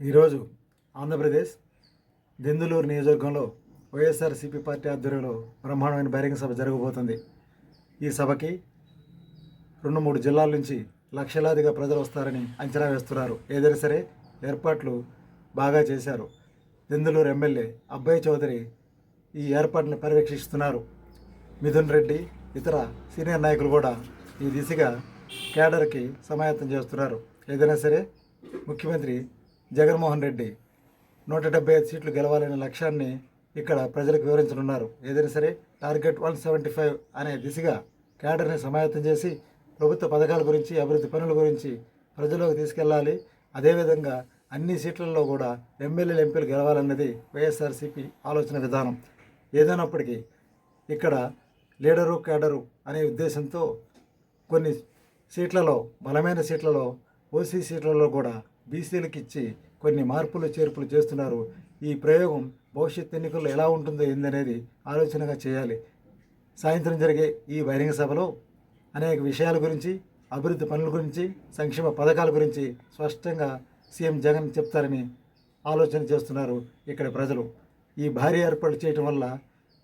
ఈరోజు ఆంధ్రప్రదేశ్ దెందులూరు నియోజకవర్గంలో వైఎస్ఆర్సీపీ పార్టీ ఆధ్వర్యంలో బ్రహ్మాండమైన బహిరంగ సభ జరగబోతుంది. ఈ సభకి రెండు మూడు జిల్లాల నుంచి లక్షలాదిగా ప్రజలు వస్తారని అంచనా వేస్తున్నారు. ఏదైనా సరే ఏర్పాట్లు బాగా చేశారు. దెందులూరు ఎమ్మెల్యే అబ్బాయి చౌదరి ఈ ఏర్పాటును పర్యవేక్షిస్తున్నారు. మిథున్ రెడ్డి ఇతర సీనియర్ నాయకులు కూడా ఈ దిశగా కేడర్కి సమాయత్తం చేస్తున్నారు. ఏదైనా సరే ముఖ్యమంత్రి జగన్మోహన్ రెడ్డి నూట డెబ్బై ఐదు సీట్లు గెలవాలనే లక్ష్యాన్ని ఇక్కడ ప్రజలకు వివరించనున్నారు. ఏదైనా సరే టార్గెట్ వన్ సెవెంటీ ఫైవ్ అనే దిశగా కేడర్ని సమాయత్తం చేసి ప్రభుత్వ పథకాల గురించి అభివృద్ధి పనుల గురించి ప్రజల్లోకి తీసుకెళ్ళాలి అదేవిధంగా అన్ని సీట్లలో కూడా ఎమ్మెల్యేలు ఎంపీలు గెలవాలన్నది వైఎస్ఆర్సీపీ ఆలోచన విధానం. ఏదైనప్పటికీ ఇక్కడ లీడరు కేడరు అనే ఉద్దేశంతో కొన్ని సీట్లలో బలమైన సీట్లలో ఓసీ సీట్లలో కూడా బీసీలకు ఇచ్చి కొన్ని మార్పులు చేర్పులు చేస్తున్నారు. ఈ ప్రయోగం భవిష్యత్ ఎన్నికల్లో ఎలా ఉంటుందో ఏందనేది ఆలోచనగా చేయాలి. సాయంత్రం జరిగే ఈ బహిరంగ సభలో అనేక విషయాల గురించి అభివృద్ధి పనుల గురించి సంక్షేమ పథకాల గురించి స్పష్టంగా సీఎం జగన్ చెప్తారని ఆలోచన చేస్తున్నారు ఇక్కడ ప్రజలు. ఈ భారీ ఏర్పాటు చేయటం వల్ల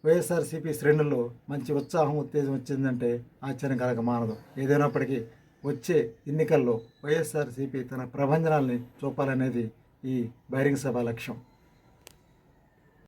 వైఎస్ఆర్సీపీ శ్రేణుల్లో మంచి ఉత్సాహం ఉత్తేజం వచ్చిందంటే ఆశ్చర్యం కలగ మానదు ఏదైనప్పటికీ వచ్చే ఎన్నికల్లో వైఎస్ఆర్సీపీ తన ప్రభంజనాల్ని చూపాలనేది ఈ బహిరంగ సభ లక్ష్యం.